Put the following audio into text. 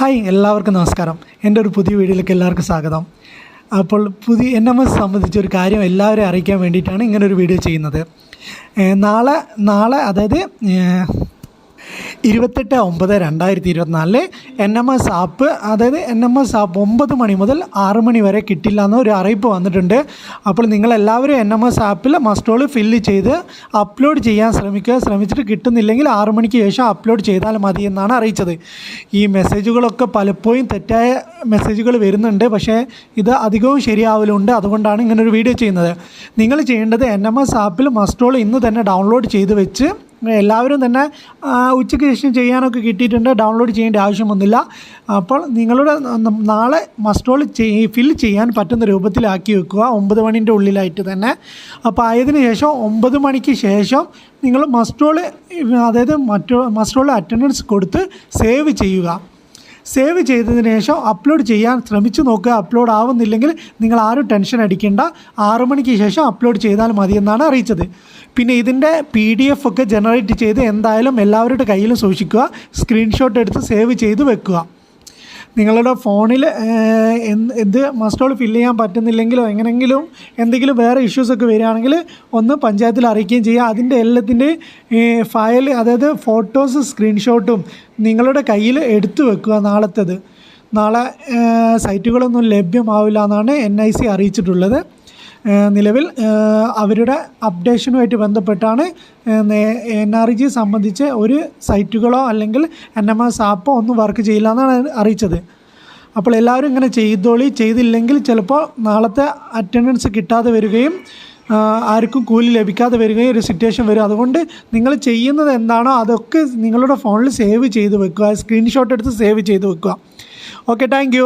Hi എല്ലാവർക്കും നമസ്കാരം. എന്റെ ഒരു പുതിയ വീഡിയോയിലേക്ക് എല്ലാവർക്കും സ്വാഗതം. അപ്പോൾ പുതിയ എൻ എം എസ് സംബന്ധിച്ച ഒരു കാര്യം എല്ലാവരെയും അറിയിക്കാൻ വേണ്ടിയിട്ടാണ് ഇങ്ങനൊരു വീഡിയോ ചെയ്യുന്നത്. നാളെ നാളെ അതായത് ഇരുപത്തെട്ട് ഒമ്പത് രണ്ടായിരത്തി ഇരുപത്തിനാലിൽ എൻ എം എസ് ആപ്പ് അതായത് എൻ എം എസ് ആപ്പ് ഒമ്പത് മണി മുതൽ ആറ് മണി വരെ കിട്ടില്ല എന്ന ഒരു അറിയിപ്പ് വന്നിട്ടുണ്ട്. അപ്പോൾ നിങ്ങളെല്ലാവരും എൻ എം എസ് ആപ്പിൽ മസ്റ്റോൾ ഫില്ല് ചെയ്ത് അപ്ലോഡ് ചെയ്യാൻ ശ്രമിക്കുക. ശ്രമിച്ചിട്ട് കിട്ടുന്നില്ലെങ്കിൽ ആറ് മണിക്ക് ശേഷം അപ്ലോഡ് ചെയ്താൽ മതി എന്നാണ് അറിയിച്ചത്. ഈ മെസ്സേജുകളൊക്കെ പലപ്പോഴും തെറ്റായ മെസ്സേജുകൾ വരുന്നുണ്ട്. പക്ഷേ ഇത് അധികവും ശരിയാവലുണ്ട്. അതുകൊണ്ടാണ് ഇങ്ങനൊരു വീഡിയോ ചെയ്യുന്നത്. നിങ്ങൾ ചെയ്യേണ്ടത് എൻ എം എസ് ആപ്പിൽ മസ്റ്റോൾ ഇന്ന് തന്നെ ഡൗൺലോഡ് ചെയ്ത് വെച്ച് എല്ലാവരും തന്നെ ഉച്ചയ്ക്ക് ശേഷം ചെയ്യാനൊക്കെ കിട്ടിയിട്ടുണ്ട്. ഡൗൺലോഡ് ചെയ്യേണ്ട ആവശ്യമൊന്നുമില്ല അപ്പോൾ നിങ്ങളുടെ നാളെ മസ്റ്റോൾ ഫിൽ ചെയ്യാൻ പറ്റുന്ന രൂപത്തിലാക്കി വെക്കുക. ഒമ്പത് മണിന്റെ ഉള്ളിലായിട്ട് തന്നെ. അപ്പോൾ ആയതിന് ശേഷം ഒമ്പത് മണിക്ക് ശേഷം നിങ്ങൾ മസ്റ്റോൾ അതായത് മറ്റു മസ്റ്റോൾ അറ്റൻഡൻസ് കൊടുത്ത് സേവ് ചെയ്യുക. സേവ് ചെയ്തതിന് ശേഷം അപ്ലോഡ് ചെയ്യാൻ ശ്രമിച്ചു നോക്കുക. അപ്ലോഡ് ആവുന്നില്ലെങ്കിൽ നിങ്ങൾ ആരും ടെൻഷൻ അടിക്കേണ്ട. ആറു മണിക്ക് ശേഷം അപ്ലോഡ് ചെയ്താൽ മതി എന്നാണ് അറിയിച്ചത്. പിന്നെ ഇതിന്റെ പി ഡി എഫ് ഒക്കെ ജനറേറ്റ് ചെയ്ത് എന്തായാലും എല്ലാവരുടെ കയ്യിലും സൂക്ഷിക്കുക. സ്ക്രീൻഷോട്ട് എടുത്ത് സേവ് ചെയ്ത് വെക്കുക. നിങ്ങളുടെ ഫോണിൽ എന്ത് മസ്റ്റ് മസ്റ്റോൾ ഫില്ല് ചെയ്യാൻ പറ്റുന്നില്ലെങ്കിലോ എങ്ങനെങ്കിലും എന്തെങ്കിലും വേറെ ഇഷ്യൂസൊക്കെ വരികയാണെങ്കിൽ ഒന്ന് പഞ്ചായത്തിൽ അറിയിക്കുകയും ചെയ്യുക. അതിന്റെ എല്ലാത്തിന്റെ ഫയൽ അതായത് ഫോട്ടോസ് സ്ക്രീൻഷോട്ടും നിങ്ങളുടെ കയ്യിൽ എടുത്തു വെക്കുക നാളത്തേത്. നാളെ സൈറ്റുകളൊന്നും ലഭ്യമാവില്ല എന്നാണ് എൻ ഐ സി അറിയിച്ചിട്ടുള്ളത്. നിലവിൽ അവരുടെ അപ്ഡേഷനുമായിട്ട് ബന്ധപ്പെട്ടാണ് എൻ ആർ ജി സംബന്ധിച്ച് ഒരു സൈറ്റുകളോ അല്ലെങ്കിൽ എൻ എം എസ് ആപ്പോ ഒന്നും വർക്ക് ചെയ്യില്ല എന്നാണ് അറിയിച്ചത്. അപ്പോൾ എല്ലാവരും ഇങ്ങനെ ചെയ്തോളി ചെയ്തില്ലെങ്കിൽ ചിലപ്പോൾ നാളത്തെ അറ്റൻഡൻസ് കിട്ടാതെ വരികയും ആർക്കും കൂലി ലഭിക്കാതെ വരികയും ഒരു സിറ്റുവേഷൻ വരും. അതുകൊണ്ട് നിങ്ങൾ ചെയ്യുന്നത് എന്താണോ അതൊക്കെ നിങ്ങളുടെ ഫോണിൽ സേവ് ചെയ്ത് വെക്കുക സ്ക്രീൻഷോട്ട് എടുത്ത് സേവ് ചെയ്ത് വെക്കുക. Okay thank